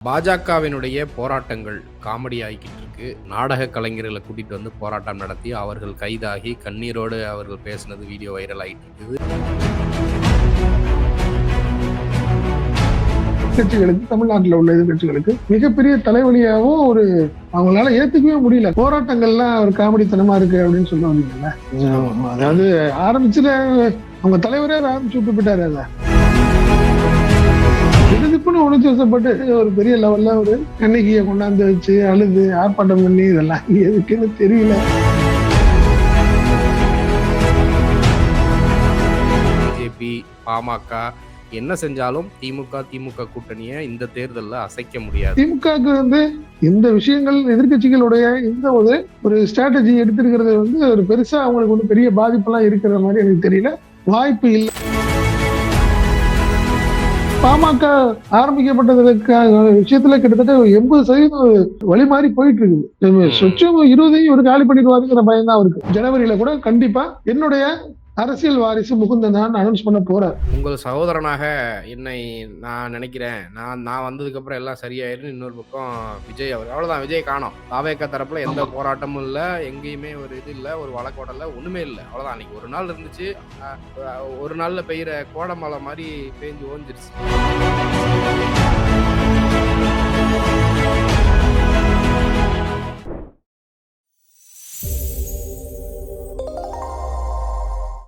பாஜகவினுடைய போராட்டங்கள் காமெடி ஆகிக்கிட்டு இருக்கு நாடக கலைஞர்களை கூட்டிட்டு வந்து போராட்டம் நடத்தி அவர்கள் கைதாகி கண்ணீரோடு அவர்கள் பேசினது வீடியோ வைரல் ஆகிட்டு இருக்குது கட்சிகளுக்கு தமிழ்நாட்டில் உள்ள எதிர்கட்சிகளுக்கு மிகப்பெரிய தலைவலியாகவும் ஒரு அவங்களால ஏத்துக்கவே முடியல. போராட்டங்கள்லாம் ஒரு காமெடித்தனமா இருக்கு அப்படின்னு சொல்ல வந்தீங்கல்ல அதாவது ஆரம்பிச்சுல அவங்க தலைவரே ஆரம்பிச்சு விட்டு போயிட்டாரு அதை. திடுதிப்புன்னு உணர்ச்சி வசப்பட்டு ஒரு பெரிய லெவல்ல ஒரு கண்ணகியை கொண்டாந்து வச்சு அழுது ஆர்ப்பாட்டம் பண்ணி இதெல்லாம் எதுக்குன்னு தெரியல. பிஜேபி பாமக என்ன செஞ்சாலும் திமுக திமுக கூட்டணியை இந்த தேர்தலில் அசைக்க முடியாது. திமுகவுக்கு வந்து இந்த விஷயங்கள் எதிர்க்கட்சிகளுடைய இந்த ஒரு ஒரு ஸ்ட்ராட்டஜி எடுத்திருக்கிறது வந்து ஒரு பெருசா அவங்களுக்கு ஒன்றும் பெரிய பாதிப்பெல்லாம் இருக்கிற மாதிரி எனக்கு தெரியல. வாய்ப்பு இல்லை. பாமக ஆரம்பிக்கப்பட்டதுக்கான விஷயத்துல கிட்டத்தட்ட எண்பது சதவீதம் வழி மாறி போயிட்டு இருக்குது. சொச்சம் இருபதையும் ஒரு காலி பண்ணிடுவாருங்கிற பயம் தான் இருக்கு ஜனவரியில கூட கண்டிப்பா என்னுடைய அரசியல் வாரிசு முகுந்தன் தான் அனௌன்ஸ் பண்ண போறார். உங்கள் சகோதரனாக என்னை நான் நினைக்கிறேன். நான் நான் வந்ததுக்கு அப்புறம் எல்லாம் சரியாயிரும். இன்னொரு பக்கம் விஜய் அவர் அவ்வளவுதான். விஜய் காணோம். தாவேக்கா தரப்புல எந்த போராட்டமும் இல்ல. எங்கேயுமே ஒரு இது இல்ல. ஒரு வழக்கோடல ஒண்ணுமே இல்ல. அவ்வளவுதான். அன்னைக்கு ஒரு நாள் இருந்துச்சு. ஒரு நாள்ல பெய்யுற கோடமலை மாதிரி பேஞ்சு ஓஞ்சிருச்சு.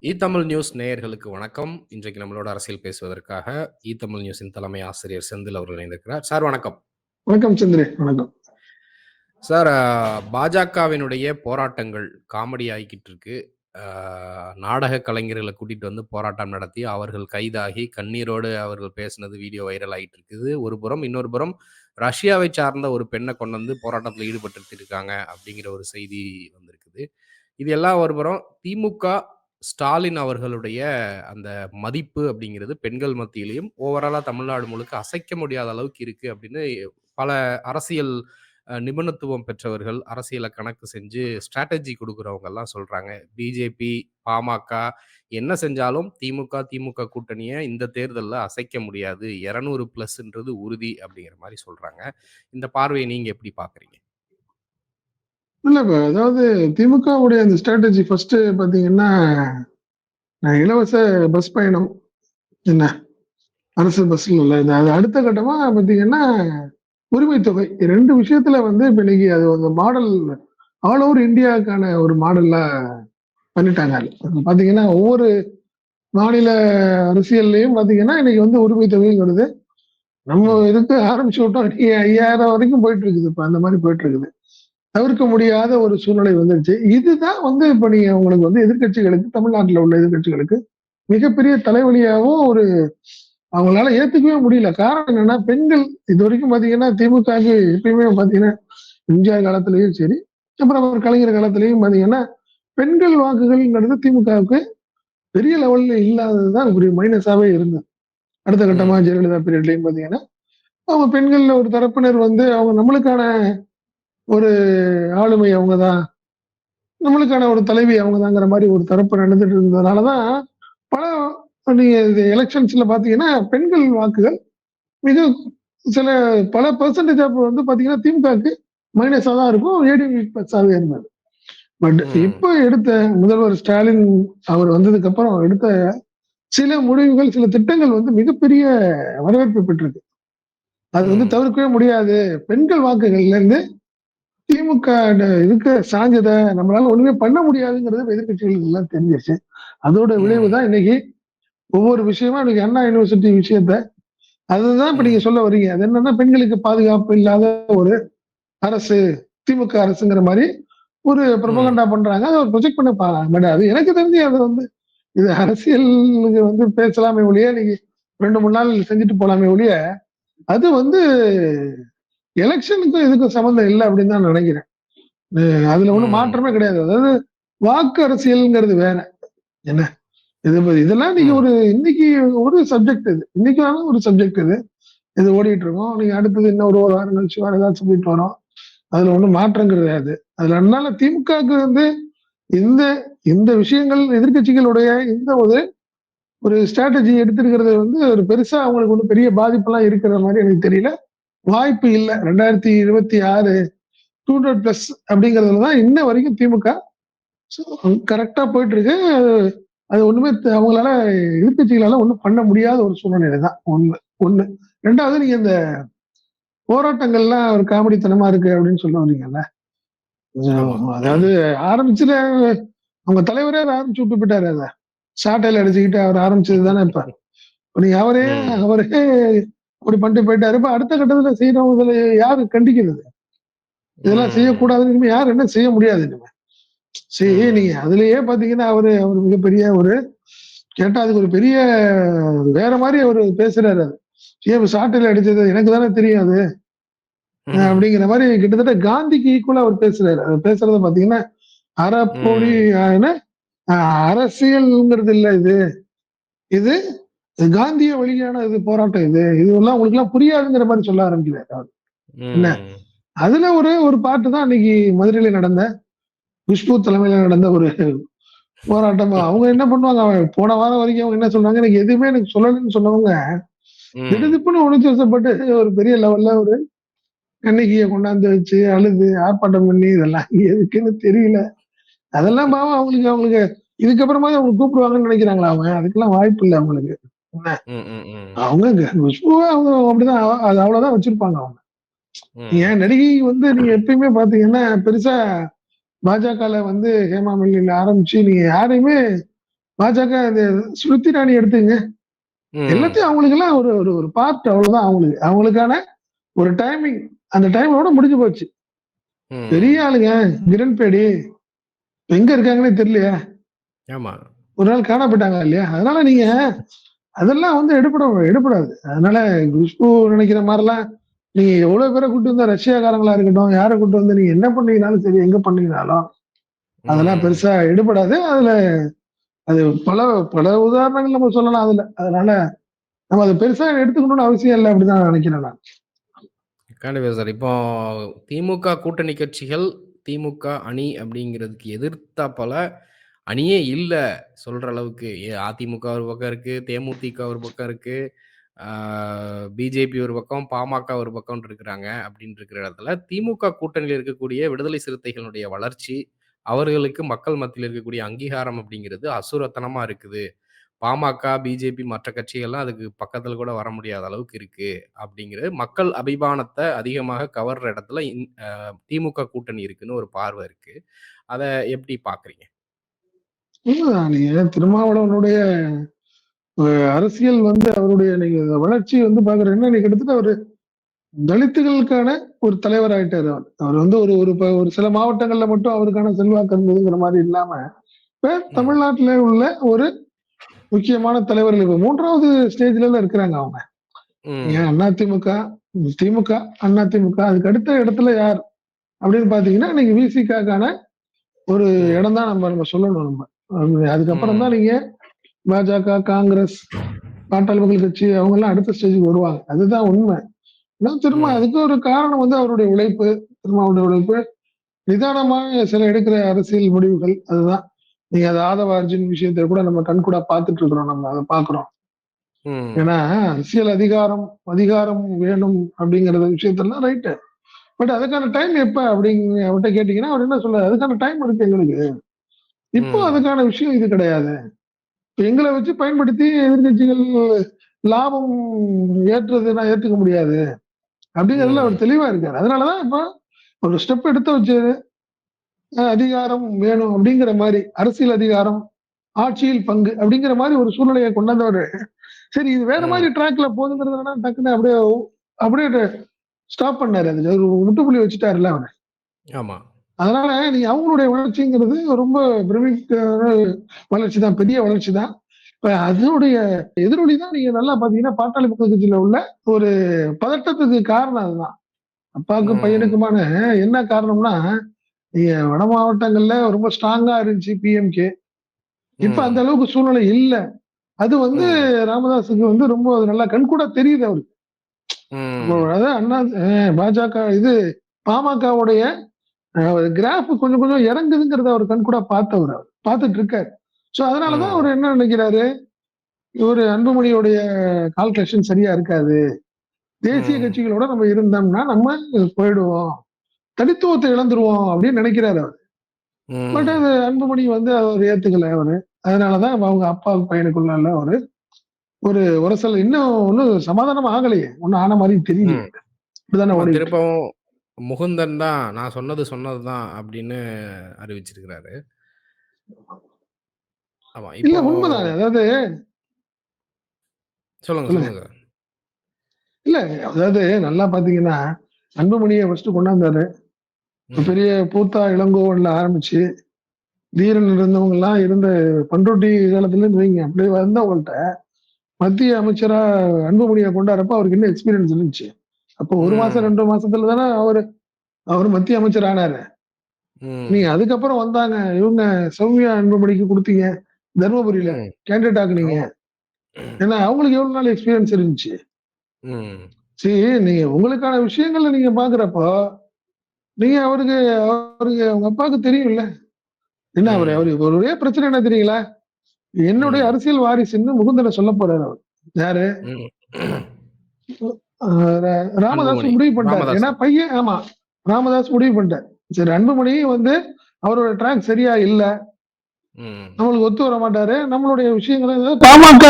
இ தமிழ் நியூஸ் நேயர்களுக்கு வணக்கம். இன்றைக்கு நம்மளோட அரசியல் பேசுவதற்காக இ தமிழ் நியூஸின் தலைமை ஆசிரியர் செந்தில் அவர்கள் இணைந்திருக்கிறார். சார் வணக்கம். வணக்கம் சந்திரே வணக்கம். சார் பாஜகவினுடைய போராட்டங்கள் காமெடி ஆகிக்கிட்டு இருக்கு. நாடக கலைஞர்களை கூட்டிட்டு வந்து போராட்டம் நடத்தி அவர்கள் கைதாகி கண்ணீரோடு அவர்கள் பேசினது வீடியோ வைரல் ஆகிட்டு இருக்குது. ஒரு புறம் இன்னொரு புறம் ரஷ்யாவை சார்ந்த ஒரு பெண்ணை கொண்டு வந்து போராட்டத்தில் ஈடுபட்டு இருக்காங்க அப்படிங்கிற ஒரு செய்தி வந்திருக்குது. இது எல்லாம் ஒரு புறம் திமுக ஸ்டாலின் அவர்களுடைய அந்த மதிப்பு அப்படிங்கிறது பெண்கள் மத்தியிலையும் ஓவராலாக தமிழ்நாடு முழுக்க அசைக்க முடியாத அளவுக்கு இருக்கு அப்படின்னு பல அரசியல் நிபுணத்துவம் பெற்றவர்கள் அரசியலை கணக்கு செஞ்சு ஸ்ட்ராட்டஜி கொடுக்குறவங்க எல்லாம் சொல்றாங்க பிஜேபி பாமக என்ன செஞ்சாலும் திமுக திமுக கூட்டணியை இந்த தேர்தலில் அசைக்க முடியாது. இரநூறு பிளஸ்ன்றது உறுதி அப்படிங்கிற மாதிரி சொல்றாங்க. இந்த பார்வையை நீங்க எப்படி பாக்குறீங்க இல்ல இப்ப அதாவது திமுகவுடைய அந்த ஸ்ட்ராட்டஜி ஃபர்ஸ்ட் பாத்தீங்கன்னா இலவச பஸ் பயணம். என்ன? அரசு பஸ்ல இல்ல அது அடுத்த கட்டமா பாத்தீங்கன்னா உரிமை தொகை ரெண்டு விஷயத்துல வந்து இப்ப இன்னைக்கு அது அந்த மாடல் ஆல் ஓவர் இந்தியாவுக்கான ஒரு மாடலா பண்ணிட்டாங்க பாத்தீங்கன்னா ஒவ்வொரு மாநில அரசியல்லையும் பாத்தீங்கன்னா இன்னைக்கு வந்து உரிமை தொகைங்கிறது நம்ம இதுக்கு ஆரம்பிச்சு விட்டோம். ஐயாயிரம் வரைக்கும் போயிட்டு இருக்குது. இப்ப அந்த மாதிரி போயிட்டு இருக்குது. தவிர்க்க முடியாத ஒரு சூழ்நிலை வந்துருச்சு. இதுதான் வந்து இப்ப நீங்க உங்களுக்கு வந்து எதிர்க்கட்சிகளுக்கு தமிழ்நாட்டுல உள்ள எதிர்க்கட்சிகளுக்கு மிகப்பெரிய தலைவலியாகவும் ஒரு அவங்களால ஏத்துக்கவே முடியல. காரணம் என்னன்னா பெண்கள் இது வரைக்கும் பாத்தீங்கன்னா திமுக எப்பயுமே பாத்தீங்கன்னா எம்ஜிஆர் காலத்திலயும் சரி அப்புறம் ஒரு கலைஞர் காலத்திலயும் பாத்தீங்கன்னா பெண்கள் வாக்குகள்ங்கிறது திமுகவுக்கு பெரிய லெவல்ல இல்லாததுதான் ஒரு மைனஸாவே இருந்தது அடுத்த கட்டமா ஜெயலலிதா பீரியட்லயும் பாத்தீங்கன்னா அவங்க பெண்கள்ல ஒரு தரப்பினர் வந்து அவங்க நம்மளுக்கான ஒரு ஆளுமை அவங்கதான் நம்மளுக்கான ஒரு தலைவி அவங்கதாங்கிற மாதிரி ஒரு தரப்பு நடந்துட்டு இருந்ததுனாலதான் பல நீங்க எலெக்ஷன்ஸ்ல பாத்தீங்கன்னா பெண்கள் வாக்குகள் மிக சில பல பெர்சன்டேஜ் ஆஃப் வந்து பாத்தீங்கன்னா திமுகவுக்கு மைனஸா தான் இருக்கும் ஏடிஎம் பிளஸாவே இருந்தது பட். இப்ப எடுத்த முதல்வர் ஸ்டாலின் அவர் வந்ததுக்கு அப்புறம் எடுத்த சில முடிவுகள் சில திட்டங்கள் வந்து மிகப்பெரிய வரவேற்பு பெற்றிருக்கு அது வந்து. தவிர்க்கவே முடியாது பெண்கள் வாக்குகள்ல இருந்து திமுக இதுக்கு சாஞ்சதை நம்மளால ஒண்ணுமே பண்ண முடியாதுங்கிறது எதிர்கட்சிகளுக்கு எல்லாம் தெரிஞ்சிருச்சு. அதோட விளைவு தான் இன்னைக்கு ஒவ்வொரு விஷயமா இன்னைக்கு அண்ணா யூனிவர்சிட்டி விஷயத்த. அதுதான் இப்ப நீங்க சொல்ல வரீங்க. அது என்னன்னா பெண்களுக்கு பாதுகாப்பு இல்லாத ஒரு அரசு திமுக அரசுங்கிற மாதிரி ஒரு பிரபகண்டா பண்றாங்க. அதை ப்ரொஜெக்ட் பண்ண பாருங்க பட் அது எனக்கு தெரிஞ்சு அது வந்து இது அரசியலுக்கு வந்து பேசலாமே ஒழிய நீங்க ரெண்டு மூணு நாள் செஞ்சுட்டு போலாமே ஒழிய அது வந்து எலெக்ஷனுக்கும் இதுக்கும் சம்மந்தம் இல்லை அப்படின்னு தான் நினைக்கிறேன். அதுல ஒண்ணும் ம். மாற்றமே கிடையாது. அதாவது வாக்கு அரசியல்ங்கிறது வேற. என்ன? இது இதெல்லாம் நீங்க. ஒரு இன்னைக்கு ஒரு சப்ஜெக்ட் இது. இன்னைக்கான ஒரு சப்ஜெக்ட் இது. இது ஓடிட்டு இருக்கோம் நீங்க அடுத்தது இன்னும் ஒரு ஒரு வாரம் கழிச்சு வேற ஏதாவது சொல்லிட்டு வரோம். அதுல ஒண்ணும் மாற்றம் கிடையாது. அதுல அதனால திமுகவுக்கு வந்து இந்த இந்த விஷயங்கள் எதிர்க்கட்சிகளுடைய இந்த ஒரு ஒரு ஸ்ட்ராட்டஜி எடுத்திருக்கிறது வந்து ஒரு பெருசா அவங்களுக்கு ஒன்றும் பெரிய பாதிப்பெல்லாம் இருக்கிற மாதிரி எனக்கு தெரியல. வாய்ப்பு இல்ல. 2026 200 பிளஸ் அப்படிங்கிறதுல தான் இன்ன வரைக்கும் திமுக கரெக்ட்டா போயிட்டு இருக்கு. அது ஒண்ணுமே த அவங்களால எதிர்க்கட்சிகளால ஒண்ணும் பண்ண முடியாத ஒரு சூழ்நிலை தான். ஒண்ணு ஒண்ணு. 2வது நீங்க இந்த போராட்டங்கள்லாம் ஒரு காமெடித்தனமா இருக்கு அப்படின்னு சொல்ல வர்றீங்கல்ல. ஆமா. அதாவது ஆரம்பிச்சது அவங்க தலைவரே அத ஆரம்பிச்சு விட்டு போயிட்டாரு அத. சாட்டையில அடிச்சுக்கிட்டு அவர் ஆரம்பிச்சது தானே இப்ப. நீங்க அவரே. அவரே அப்படி பண்ணிட்டு போயிட்டாரு. இப்ப அடுத்த கட்டத்துல செய்யறவங்கள யாரு கண்டிக்கிறது? இதெல்லாம் ம். செய்யக்கூடாதுன்னு இனிமே யாரும் என்ன செய்ய முடியாது இனிமே. சரி. நீங்க அதுலயே பாத்தீங்கன்னா அவரு அவரு மிகப்பெரிய ஒரு கேட்டா அதுக்கு ஒரு பெரிய வேற மாரி அவரு பேசுறாரு அது. ஏன் சாட்டையில அடிச்சது எனக்கு தானே தெரியும் அது. அப்படிங்கிற மாரி கிட்டத்தட்ட காந்திக்கு ஈக்குவலா அவர் பேசுறாரு. அவர் பேசுறத பாத்தீங்கன்னா, அறப்பொழி ம். அ என்ன அ அரசியல்ங்கிறது இல்ல இது. இது காந்திய வழியான இது போராட்டம் இது. இதுவெல்லாம் உங்களுக்கெல்லாம் புரியாதுங்கிற மாரி சொல்ல ஆரம்பிக்கிறாரு. என்ன? அதுல ஒரு ஒரு பார்ட் தான் அன்னைக்கு மதுரையில நடந்த குஷ்பு தலைமையில நடந்த ஒரு போராட்டம். அவங்க என்ன பண்ணுவாங்க, அவன் போன வாரம் வரைக்கும் அவங்க என்ன சொன்னாங்க, எனக்கு எதுவுமே எனக்கு சொல்லலன்னு சொன்னவங்க. திடுதிப்புன்னு உணர்ச்சி வசப்பட்டு ஒரு பெரிய லெவல்ல ஒரு கண்ணகிய கொண்டாந்து வச்சு, அழுது, ஆர்ப்பாட்டம் பண்ணி இதெல்லாம் எதுக்குன்னு தெரியல. அதெல்லாம் பாவம் அவங்களுக்கு அவங்களுக்கு இதுக்கப்புறமாவது அவங்க கூப்பிடுவாங்கன்னு நினைக்கிறாங்களா அவங்க? அதுக்கெல்லாம் வாய்ப்பு இல்ல அவங்களுக்கு. அவங்க அப்படிதான் அது அவ்வளவுதான் வச்சிருப்பாங்க அவங்க. ஏன். நடிகை வந்து நீங்க எப்பயுமே பாத்தீங்கன்னா, பெருசா பாஜகல வந்து ஹேமா மாலினில ஆரம்பிச்சு நீங்க யாரையுமே பாஜக இந்த ஸ்மிருதி இரானி எடுத்துங்க. எல்லாத்தையும் அவங்களுக்கெல்லாம் ஒரு ஒரு ஒரு பார்ட் அவ்வளவுதான் அவங்களுக்கு. அவங்களுக்கான ஒரு டைமிங் அந்த டைமோட முடிஞ்சு போச்சு. பெரிய. ஆளுங்க கிரண்பேடி எங்க இருக்காங்கன்னே தெரியலையே. ஒரு நாள் காணாம போயிட்டாங்க இல்லையா? அதனால நீங்க அதெல்லாம் வந்து எடுபட எடுபடாது. அதனால குஷ்பு நினைக்கிற மாரிலாம் நீங்க எவ்வளவு பேர கூட்டு வந்தா ரஷ்யாக்காரங்களா இருக்கட்டும், யார கூட்டு வந்து நீங்க என்ன பண்ணீங்கனாலும் சரி, எங்க பண்ணீங்கனாலும், அதெல்லாம். பெருசா எடுபடாது. அதுல அது பல பல உதாரணங்கள் நம்ம சொல்லலாம் அதுல. அதனால நம்ம அத பெருசா எடுத்துக்கணும்னு அவசியம் இல்ல அப்படின்னு தான் நினைக்கிறேன் நான். கண்டிப்பா சார். இப்போ திமுக கூட்டணி கட்சிகள், திமுக அணி அப்படிங்கிறதுக்கு எதிர்த்தாப்பல அணியே இல்ல சொல்ற அளவுக்கு. ஏ அதிமுக ஒரு பக்கம் இருக்கு, தேமுதிக ஒரு பக்கம் இருக்கு, பிஜேபி ஒரு பக்கம், பாமக ஒரு பக்கம்ன்னு இருக்கிறாங்க. அப்படின்னு இருக்கிற இடத்துல திமுக கூட்டணியில் இருக்கக்கூடிய விடுதலை சிறுத்தைகளுடைய வளர்ச்சி, அவர்களுக்கு மக்கள் மத்தியில் இருக்கக்கூடிய அங்கீகாரம் அப்படிங்கிறது அசுரத்தனமா இருக்குது. பாமக, பிஜேபி மற்ற கட்சிகள்லாம் அதுக்கு பக்கத்தில் கூட வர முடியாத அளவுக்கு இருக்கு. அப்படிங்கிறது மக்கள் அபிமானத்தை அதிகமாக கவர்ற இடத்துல இந் திமுக கூட்டணி இருக்குன்னு ஒரு பார்வை இருக்கு. அதை எப்படி பார்க்குறீங்க? நீங்க திருமாவளவனுடைய அரசியல் வந்து அவருடைய நீங்க வளர்ச்சி வந்து பார்க்குறீங்கன்னா, இன்னைக்கு கிட்டத்தட்ட ஒரு தலித்துகளுக்கான ஒரு தலைவர் ஆயிட்டாரு அவர். அவர் வந்து ஒரு ஒரு ஒரு சில மாவட்டங்கள்ல மட்டும் அவருக்கான செல்வாக்கு இருந்ததுங்கிற மாரி இல்லாம, இப்ப. தமிழ்நாட்டில உள்ள ஒரு முக்கியமான தலைவர்கள் இப்ப 3வது ஸ்டேஜ்ல இருக்கிறாங்க அவங்க. ஏன் ம். அதிமுக, திமுக, அதிமுக அதுக்கு அடுத்த இடத்துல யார் அப்படின்னு பார்த்தீங்கன்னா, இன்னைக்கு விசிகாக்கான ஒரு. இடம் தான் நம்ம நம்ம சொல்லணும் நம்ம. அது அதுக்கப்புறம் தான். நீங்க பாஜக, காங்கிரஸ், பாட்டாளி மக்கள் கட்சி அவங்கலாம் அடுத்த ஸ்டேஜ்க்கு வருவாங்க. அதுதான் உண்மை. ஆனா திரும்ப. அதுக்கு ஒரு காரணம் வந்து அவருடைய உழைப்பு, திருமாவளவனுடைய உழைப்பு, நிதானமாக சில எடுக்கிற அரசியல் முடிவுகள் அதுதான். நீங்க அது ஆதவ அர்ஜுன் விஷயத்த கூட நம்ம கண்கூடா பார்த்துட்டு இருக்கிறோம் நம்ம அத பார்க்கிறோம். ம். ஏன்னா அரசியல் அதிகாரம் அதிகாரம் வேணும் அப்படிங்கிற விஷயத்தெல்லாம் ரைட்டு. பட் அதுக்கான டைம் எப்ப அப்படின்னு அவர்ட்ட கேட்டீங்கன்னா, அவர் என்ன சொல்றாரு, அதுக்கான டைம் இருக்கு எங்களுக்கு. இப்போ. அதுக்கான விஷயம் இது கிடையாது. எங்கள வச்சு பயன்படுத்தி எதிர்க்கட்சிகள் லாபம் ஏற்றுறத நான் ஏத்துக்க முடியாது. அப்படிங்கிறதுல. அவர் தெளிவா இருக்காரு. அதனால தான் இப்ப ஒரு ஸ்டெப் எடுத்து வச்சு அதிகாரம் வேணும் அப்படிங்கிற மாரி, அரசியல் அதிகாரம், ஆட்சியில் பங்கு அப்படிங்கிற மாரி ஒரு சூழ்நிலைய கொண்டாந்தவரு. சரி இது வேற மாரி ம். ட்ராக்ல போகுதுங்கிறதுனால டக்குன்னு அப்படியே அப்படியே ஸ்டாப் பண்ணாரு. அதுக்கு ஒரு முற்றுப்புள்ளி வச்சுட்டாருல்ல அவரு. ஆமா. அதனால நீங்க அவங்களுடைய வளர்ச்சிங்கிறது ரொம்ப பிரமிக்கான வளர்ச்சி தான். பெரிய வளர்ச்சி தான். இப்ப அதனுடைய எதிரொலி தான் நீங்க நல்லா பார்த்தீங்கன்னா, பாட்டாளி மக்கள் கட்சியில உள்ள ஒரு பதட்டத்துக்கு காரணம் அதுதான். அப்பாவுக்கும். பையனுக்குமான என்ன காரணம்னா, நீங்க வட மாவட்டங்கள்ல ரொம்ப ஸ்ட்ராங்கா இருந்துச்சு பிஎம்கே. இப்ப அந்த. அளவுக்கு சூழ்நிலை இல்ல. அது வந்து. ராமதாஸுக்கு வந்து ரொம்ப நல்லா கண்கூடா தெரியுது அவருக்கு. அதான் அண்ணா பாஜக இது பாமகவுடைய கிராஃப் கொஞ்சம் கொஞ்சம் இறங்குதுங்கிறத அவர் கண்கூடா பார்த்தவரு அவரு. பார்த்துட்டு இருக்காரு. ஸோ அதனால தான் அவரு. என்ன நினைக்கிறாரு, இவரு அன்புமணியுடைய கால்குலேஷன் சரியா இருக்காது. தேசிய. கட்சிகளோட நம்ம இருந்தோம்னா நம்ம போயிடுவோம் தனித்துவத்தை இழந்துருவோம் அப்படின்னு நினைக்கிறாரு அவர் பட். அது அன்புமணி வந்து அவர் ஏத்துக்கல அவரு அதனாலதான் அவங்க அப்பா பையனுக்குள்ள ஒரு ஒரு உரசல் இன்னும் ஒன்னும் சமாதானம் ஆகலையே ஒன்னும் ஆன மாதிரி தெரியல. திருப்பவும் முகுந்தன் தான் நான் சொன்னது சொன்னதுதான் அப்படின்னு அறிவிச்சிருக்கிறாரு. ஆமா. இல்ல இப்போ உண்மைதானே அதாவது சொல்லுங்க, சொல்லுங்க. சொல்லுங்க. இல்ல அதாவது நல்லா பாத்தீங்கன்னா அன்புமணியை ஃபர்ஸ்ட் கொண்டாந்தாரு ம். பெரிய பூத்தா இளங்கோவன்ல ஆரம்பிச்சு தீரன் இருந்தவங்க எல்லாம் இருந்த பண்ருட்டி காலத்துல வைங்க அப்படியே வந்தவங்கள்ட்ட மத்திய அமைச்சரா அன்புமணியை கொண்டாடுறப்ப அவருக்கு என்ன எக்ஸ்பீரியன்ஸ் இருந்துச்சு அப்போ ஒரு மாசம். ரெண்டு மாசத்துல தானே அவர் அவர் மத்திய அமைச்சர் ஆனாரு. நீங்க அதுக்கப்புறம் வந்தாங்க இவங்க சௌமியா அன்புமணிக்கு கொடுத்தீங்க தர்மபுரியில. கேண்டிடேட் ஆக்குனீங்க. ஏன்னா அவங்களுக்கு எவ்வளவு நாள் எக்ஸ்பீரியன்ஸ் இருந்துச்சு. சரி நீங்க உங்களுக்கான விஷயங்கள்ல நீங்க பாக்குறப்போ நீங்க அவருக்கு அவருக்கு உங்க அப்பாவுக்கு தெரியும்ல என்ன அவரு ம். அவருக்கு ஒரு பிரச்சனை என்ன தெரியுங்களா என்னுடைய. அரசியல் வாரிசுன்னு முகுந்தனை சொல்ல போறாரு அவர் யாரு ராமதாஸ். முடிவு பண்ணிட்டார். ஏன்னா பையன் ஆமா ராமதாஸ் முடிவு பண்ணிட்டார். சரி அன்புமணி வந்து அவரோட ட்ராக் சரியா இல்ல. ம். நம்மளுக்கு ஒத்து வர மாட்டாரு. நம்மளுடைய விஷயங்களை பாமக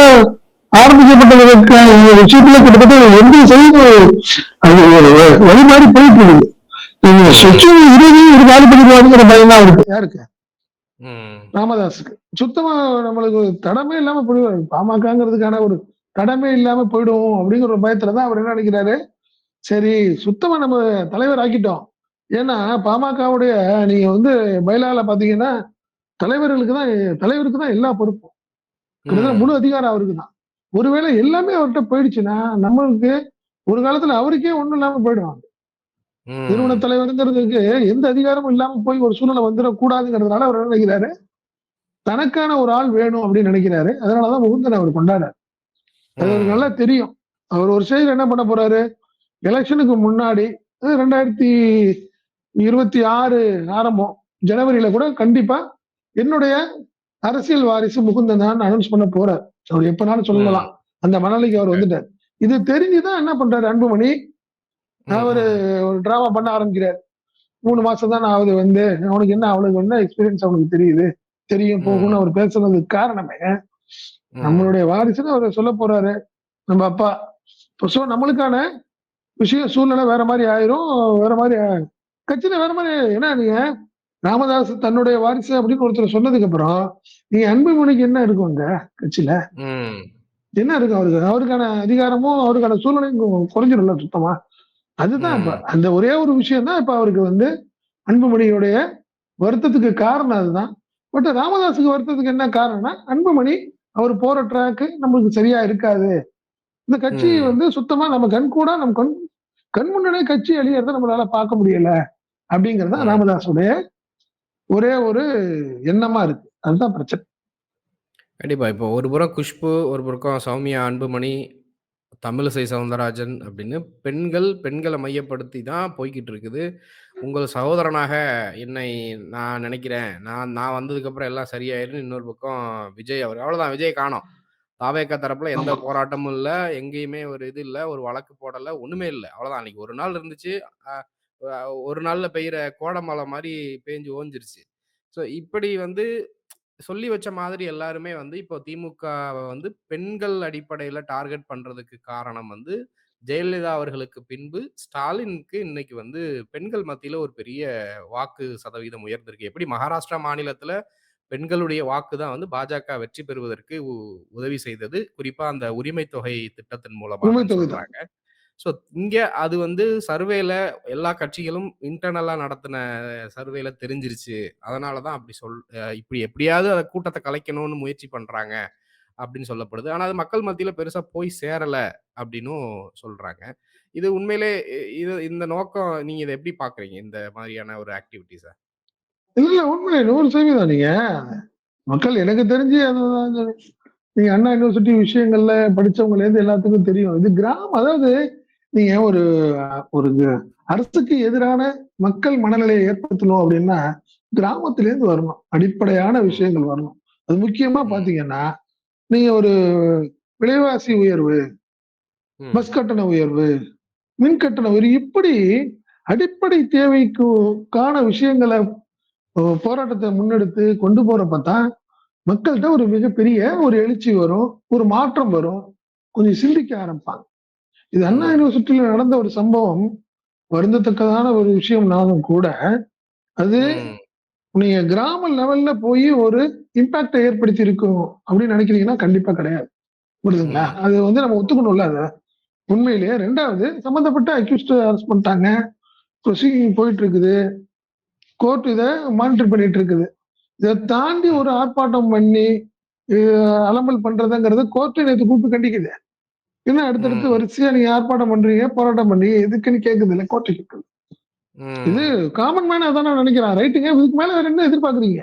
ஆரம்பிக்கப்பட்டதற்கு விஷயத்துல கிட்டத்தட்ட எந்த செய்து அது ஒரு வழி மாதிரி போயிட்டு இருக்குது. நீங்க சொச்சு இறுதி ஒரு காலி பண்ணிடுவாருங்கிற பயம் தான் இருக்கு யாருக்கு? ம். ராமதாஸுக்கு. சுத்தமா நம்மளுக்கு தடமே இல்லாம போயிடுவாரு. பாமகங்கிறதுக்கான ஒரு தடமே இல்லாம போயிடுவோம் அப்படிங்கிற ஒரு பயத்துலதான் அவர் என்ன நினைக்கிறாரு? சரி சுத்தமா நம்ம தலைவர் ஆக்கிட்டோம். ஏன்னா பாமகவுடைய நீங்க வந்து பயிலால பாத்தீங்கன்னா தலைவர்களுக்கு தான் தலைவருக்கு தான் எல்லா பொறுப்பும். முழு அதிகாரம் அவருக்கு தான். ஒருவேளை எல்லாமே அவர்கிட்ட போயிடுச்சுன்னா நம்மளுக்கு ஒரு காலத்துல அவருக்கே ஒண்ணும் இல்லாம போயிடுவாங்க. நிறுவன தலைவருங்கிறதுக்கு எந்த அதிகாரமும் இல்லாம போய் ஒரு சூழ்நிலை வந்துடக்கூடாதுங்கிறதுனால அவர் என்ன நினைக்கிறாரு? தனக்கான ஒரு ஆள் வேணும் அப்படின்னு நினைக்கிறாரு. அதனாலதான் முகுந்தன் அவர் கொண்டாடாரு அது அவருக்கு நல்லா தெரியும். அவர் ஒரு செயல் என்ன பண்ண போறாரு? எலெக்ஷனுக்கு முன்னாடி ரெண்டாயிரத்தி இருபத்தி ஆறு ஆரம்பம் ஜனவரியில கூட கண்டிப்பா என்னுடைய அரசியல் வாரிசு முகுந்தன் தான் அனௌன்ஸ் பண்ண போறார். அவர் எப்பனாலும் சொல்லலாம். அந்த மனநிலைக்கு அவர் வந்துட்டார். இது தெரிஞ்சுதான் என்ன பண்றாரு அன்புமணி? அவரு ஒரு டிராமா பண்ண ஆரம்பிக்கிறார். மூணு மாசம் தான் ஆகுது வந்து. அவனுக்கு என்ன அவனுக்கு என்ன எக்ஸ்பீரியன்ஸ் அவனுக்கு தெரியுது? தெரியும் போகும்னு அவர் பேசுறதுக்கு காரணமே நம்மளுடைய வாரிசுன்னு அவர் சொல்ல போறாரு. நம்ம அப்பா. ஸோ நம்மளுக்கான விஷயம் சூழ்நிலை வேற மாதிரி ஆயிரும் வேற மாதிரி கட்சியில வேற மாதிரி ஏன்னா நீங்க? ராமதாஸ் தன்னுடைய வாரிசு அப்படின்னு ஒருத்தர் சொன்னதுக்கு அப்புறம் நீங்க அன்புமணிக்கு என்ன இருக்கும் அங்க கட்சியில. என்ன இருக்கு அவருக்கு? அவருக்கான அதிகாரமும் அவருக்கான சூழ்நிலையும் குறைஞ்சிடும்ல சுத்தமா? அதுதான் இப்ப. அந்த ஒரே ஒரு விஷயம் தான் இப்ப அவருக்கு வந்து அன்புமணியுடைய வருத்தத்துக்கு காரணம் அதுதான். பட் ராமதாஸுக்கு வருத்தத்துக்கு என்ன காரணம்னா அன்புமணி அவர் போற ட்ராக்கு நம்மளுக்கு சரியா இருக்காது இந்த கட்சி. வந்து சுத்தமா நம்ம கண் கூட நம்ம கண் கண் முன்னனே கட்சி அழியறத நம்மளால பார்க்க முடியல அப்படிங்கறது தான். ராமதாஸுடைய ஒரே ஒரு எண்ணமா இருக்கு அதுதான் பிரச்சனை கண்டிப்பா. இப்போ ஒரு புறம் குஷ்பு, ஒரு பக்கம் சௌமியா அன்புமணி, தமிழிசை சவுந்தரராஜன் அப்படின்னு பெண்கள், பெண்கள மையப்படுத்தி தான் போய்க்கிட்டு இருக்குது. உங்கள் சகோதரனாக என்னை நான் நினைக்கிறேன். நான் நான் வந்ததுக்கப்புறம் எல்லாம் சரியாயிரும்னு இன்னொரு பக்கம் விஜய் அவர். அவ்வளோதான் விஜய காணோம். தாவேகா தரப்புல எந்த. போராட்டமும் இல்ல. எங்கேயுமே ஒரு இது இல்ல. ஒரு வழக்கு போடல. ஒண்ணுமே இல்ல. அவ்வளோதான். அன்னைக்கு ஒரு நாள் இருந்துச்சு. ஒரு நாள்ல பெய்யிற கோடமழை மாரி பேஞ்சு ஓஞ்சிருச்சு. ஸோ இப்படி வந்து சொல்லி வச்ச மாதிரி எல்லாருமே வந்து இப்போ திமுகவ வந்து பெண்கள் அடிப்படையில டார்கெட் பண்றதுக்கு காரணம் வந்து, ஜெயலலிதா அவர்களுக்கு பின்பு ஸ்டாலினுக்கு இன்னைக்கு வந்து பெண்கள் மத்தியில ஒரு பெரிய வாக்கு சதவீதம் உயர்ந்திருக்கு. எப்படி மகாராஷ்டிரா மாநிலத்தில பெண்களுடைய வாக்கு தான் வந்து பாஜக வெற்றி பெறுவதற்கு உதவி செய்தது. குறிப்பா அந்த உரிமை தொகை திட்டத்தின் தான். சொல்றாங்க. ஸோ இங்க அது வந்து சர்வேல எல்லா கட்சிகளும் இன்டர்னலா நடத்தின சர்வேல தெரிஞ்சிருச்சு. அதனால தான் அப்படி சொல் இப்படி எப்படியாவது அத கூட்டத்த கலைக்கணும்னு முயற்சி பண்றாங்க அப்படின்னு சொல்லப்படுது. ஆனா அது மக்கள் மத்தியில பெருசா போய் சேரல அப்படின்னும் சொல்றாங்க. இது உண்மையிலே இது இந்த நோக்கம் நீங்க இத எப்படி பார்க்குறீங்க? இந்த மாதிரியான ஒரு ஆக்டிவிட்டீஸ? இல்ல இல்ல உண்மை 100% நீங்க மக்கள் எனக்கு தெரிஞ்சு அதுதான். நீங்க அண்ணா யூனிவர்சிட்டி விஷயங்கள்ல படிச்சவங்கல இருந்து எல்லாத்துக்கும் தெரியும். இது கிராமம் அதாவது நீங்க ஒரு ஒரு அரசுக்கு எதிரான மக்கள் மனநிலையை ஏற்படுத்தணும் அப்படின்னா கிராமத்துல இருந்து வரணும். அடிப்படையான. விஷயங்கள் வரணும். அது முக்கியமா. பாத்தீங்கன்னா, நீங்க ஒரு விலைவாசி உயர்வு. பஸ் கட்டண உயர்வு, மின் கட்டண வரி இப்படி அடிப்படை தேவைக்கு கான விஷயங்களை போராட்டத்தை முன்னெடுத்து கொண்டு போறப்ப தான் மக்கள்கிட்ட ஒரு மிகப்பெரிய ஒரு எழுச்சி வரும் ஒரு மாற்றம் வரும் கொஞ்சம் சிந்திக்க ஆரம்பிப்பாங்க இது அண்ணா யூனிவர்சிட்டியில நடந்த ஒரு சம்பவம் வருந்தத்தக்கதான ஒரு விஷயம்னாலும் கூட அது. நீங்க கிராம லெவல்ல போய் ஒரு இம்பாக்டை ஏற்படுத்தி இருக்கும் அப்படின்னு நினைக்கிறீங்கன்னா கண்டிப்பா கிடையாது. புரியுதுங்களா. அது வந்து நம்ம ஒத்துக்கணும்ல அதை. உண்மையிலேயே ரெண்டாவது சம்பந்தப்பட்ட அக்யூஸ்ட் அரெஸ்ட் பண்ணிட்டாங்க. ப்ரொசீடிங் போயிட்டு இருக்குது கோர்ட் இதை மானிட்டர் பண்ணிட்டு இருக்குது இதை தாண்டி ஒரு ஆர்ப்பாட்டம் பண்ணி அலம்பல் பண்றதுங்கிறது கோர்ட்டு நேற்று கூப்பிட்டு கண்டிக்குது. என்ன அடுத்தடுத்து. வரிசையா நீங்க ஆர்ப்பாட்டம் பண்றீங்க போராட்டம் பண்றீங்க எதுக்குன்னு கேக்குது இல்ல கோர்ட்டு கேக்குது. இது. காமன் மேன் அதான் நான் நினைக்கிறேன் ரைட்டுங்க இதுக்கு மேல வேற என்ன எதிர்பார்க்குறீங்க.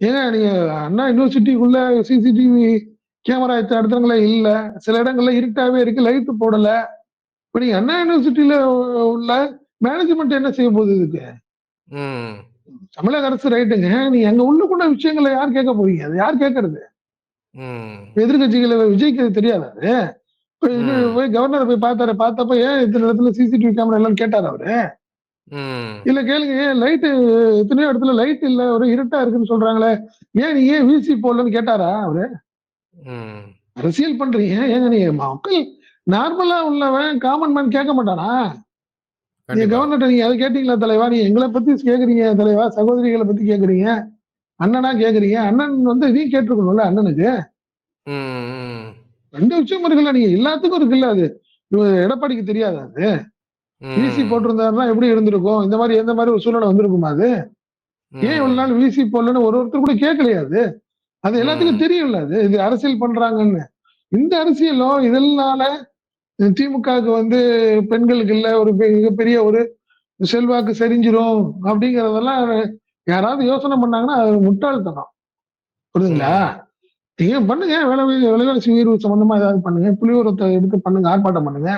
ஏங்க நீங்க அண்ணா யூனிவர்சிட்டிக்குள்ள சிசிடிவி கேமரா இடத்துல இல்ல சில இடங்கள்ல இருட்டாவே இருக்கு லைட் போடல இப்ப நீங்க அண்ணா யூனிவர்சிட்டியில உள்ள மேனேஜ்மெண்ட் என்ன செய்ய போகுது இதுக்கு. தமிழக அரசு ரைட்டுங்க நீங்க அங்க உள்ளுக்குள்ள விஷயங்களை யார் கேட்க போறீங்க அது யார் கேட்கறது ம். எதிர்கட்சிகளை விஜய்க்கு தெரியாது. போய் கவர்னரை போய் பார்த்தாரு. பார்த்தப்ப ஏன் இத்தனை இடத்துல சிசிடிவி கேமரா எல்லாம் கேட்டாரு அவரு. இல்ல கேளுங்க ஏன் லைட்டு எத்தனையோ இடத்துல லைட் இல்ல ஒரு இருட்டா இருக்குன்னு சொல்றாங்களே. ஏன் நீ ஏன் விசி போடலன்னு கேட்டாரா அவரு. அரசியல் பண்றீங்க ஏங்க நீங்க மக்கள் நார்மலா உள்ளவன் காமன் மேன் கேட்க மாட்டானா? நீங்க. கவர்னர்ட்ட நீங்க அதை கேட்டீங்களா தலைவா? நீங்க எங்களை பத்தி கேக்குறீங்க தலைவா? சகோதரிகளை பத்தி கேக்குறீங்க? அண்ணனா கேக்குறீங்க? அண்ணன் வந்து இதையும் கேட்டிருக்கணும்ல அண்ணனுக்கு. ரெண்டு விஷயம் இருக்குல்ல நீங்க எல்லாத்துக்கும் இருக்குல்ல அது. எடப்பாடிக்கு தெரியாது அது? விசி. போட்டிருந்தாருன்னா எப்படி இருந்திருக்கும்? இந்த மாதிரி எந்த மாதிரி ஒரு சூழ்நிலை வந்திருக்குமா அது? ஏன் இவ்வளவு. நாள் விசி போடலன்னு ஒரு ஒருத்தர் கூட கேட்கலையா அது? எல்லாத்துக்கும். தெரியும்ல அது. இது அரசியல் பண்றாங்கன்னு. இந்த அரசியலோ இதனால திமுகவுக்கு வந்து பெண்களுக்கு இல்ல ஒரு பெ- மிகப்பெரிய ஒரு செல்வாக்கு செறிஞ்சிரும் அப்படிங்கறதெல்லாம் யாராவது யோசனை பண்ணாங்கன்னா அது முட்டாள்தனம். புரியுதுங்களா. நீங்க பண்ணுங்க விலை விலைவாசி உயர்வு சம்பந்தமா ஏதாவது பண்ணுங்க புலியூரத்தை எடுத்து பண்ணுங்க ஆர்ப்பாட்டம் பண்ணுங்க.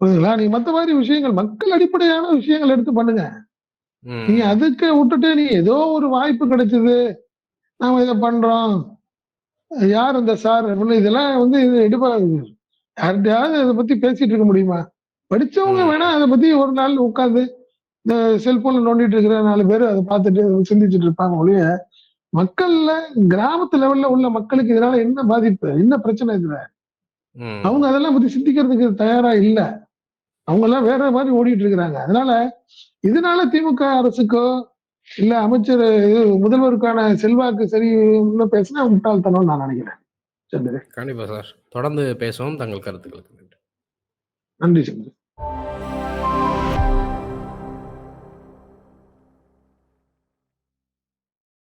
புரியுதுங்களா? நீங்க மத்த மாதிரி விஷயங்கள் மக்கள் அடிப்படையான விஷயங்கள் எடுத்து பண்ணுங்க. நீங்க ம். அதுக்கு விட்டுட்டு நீ ஏதோ ஒரு வாய்ப்பு கிடைச்சது நாம இதை பண்றோம். யார் இந்த சார்? அப்படின்னு இதெல்லாம் வந்து இது எடுப்பா யார்கிட்டயாவது இதை பத்தி பேசிட்டு இருக்க முடியுமா? படிச்சவங்க. வேணா அதை பத்தி ஒரு நாள் உட்காந்து இந்த செல்போன்ல நோண்டிட்டு இருக்கிற நாலு பேர் அதை பார்த்துட்டு சிந்திச்சுட்டு இருப்பாங்க ஒழிய மக்கள்ல கிராமத்து லெவல்ல உள்ள மக்களுக்கு இதனால என்ன பாதிப்பு என்ன பிரச்சனை இதுல. அவங்க அதெல்லாம் பத்தி சிந்திக்கிறதுக்கு தயாரா இல்ல அவங்க எல்லாம் வேற மாதிரி ஓடிட்டு இருக்கிறாங்க அதனால இதனால திமுக அரசுக்கோ இல்ல அமைச்சர் முதல்வருக்கான செல்வாக்கு சரி பேசினா முட்டாள்தனம் நான் நினைக்கிறேன் கண்டிப்பா சார். தொடர்ந்து பேசுவோம். தங்கள் கருத்துக்களுக்கு நன்றி. நன்றி சந்திரன்